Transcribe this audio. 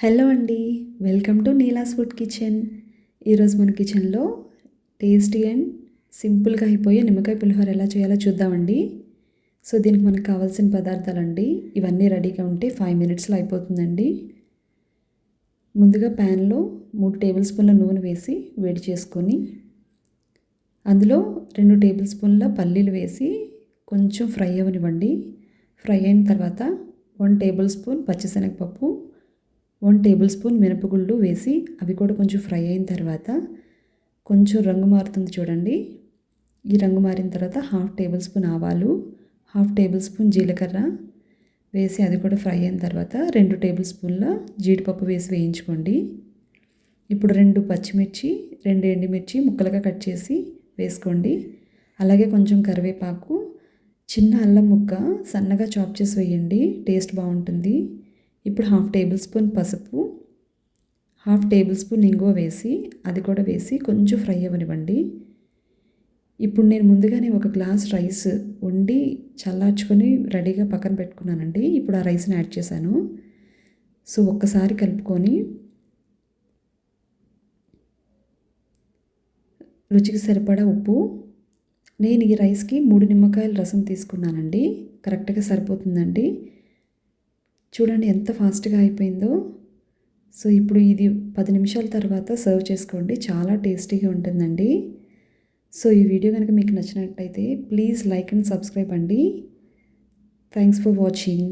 Hello అండి welcome to Neela's food kitchen. ఈరోజు మన కిచెన్లో టేస్టీ అండ్ సింపుల్గా అయిపోయే నిమ్మకాయ పులిహోర ఎలా చేయాలో చూద్దామండి. సో దీనికి మనకు కావాల్సిన పదార్థాలండి ఇవన్నీ రెడీగా ఉంటే ఫైవ్ మినిట్స్లో అయిపోతుందండి. ముందుగా ప్యాన్లో మూడు టేబుల్ స్పూన్ల నూనె వేసి వేడి చేసుకొని అందులో రెండు టేబుల్ స్పూన్ల పల్లీలు వేసి కొంచెం ఫ్రై అవ్వనివ్వండి. ఫ్రై అయిన తర్వాత వన్ టేబుల్ స్పూన్ పచ్చిశనగపప్పు వన్ టేబుల్ స్పూన్ మినపగుళ్ళు వేసి అవి కూడా కొంచెం ఫ్రై అయిన తర్వాత కొంచెం రంగు మారుతుంది చూడండి. ఈ రంగు మారిన తర్వాత హాఫ్ టేబుల్ స్పూన్ ఆవాలు హాఫ్ టేబుల్ స్పూన్ జీలకర్ర వేసి అది కూడా ఫ్రై అయిన తర్వాత రెండు టేబుల్ స్పూన్ల జీడిపప్పు వేసి వేయించుకోండి. ఇప్పుడు రెండు పచ్చిమిర్చి రెండు ఎండుమిర్చి ముక్కలుగా కట్ చేసి వేసుకోండి. అలాగే కొంచెం కరివేపాకు చిన్న అల్లం ముక్క సన్నగా చాప్ చేసి వేయండి. టేస్ట్ బాగుంటుంది. ఇప్పుడు హాఫ్ టేబుల్ స్పూన్ పసుపు హాఫ్ టేబుల్ స్పూన్ ఇంగువ వేసి అది కూడా వేసి కొంచెం ఫ్రై అవ్వనివ్వండి. ఇప్పుడు నేను ముందుగానే ఒక గ్లాస్ రైస్ వండి చల్లార్చుకొని రెడీగా పక్కన పెట్టుకున్నానండి. ఇప్పుడు ఆ రైస్ని యాడ్ చేశాను. సో ఒక్కసారి కలుపుకొని రుచికి సరిపడా ఉప్పు. నేను ఈ రైస్కి మూడు నిమ్మకాయల రసం తీసుకున్నానండి. కరెక్ట్గా సరిపోతుందండి. చూడండి ఎంత ఫాస్ట్గా అయిపోయిందో. సో ఇప్పుడు ఇది పది నిమిషాల తర్వాత సర్వ్ చేసుకోండి. చాలా టేస్టీగా ఉంటుందండి. సో ఈ వీడియో కనుక మీకు నచ్చినట్టయితే ప్లీజ్ లైక్ అండ్ సబ్స్క్రైబ్ అండి. Thanks for watching.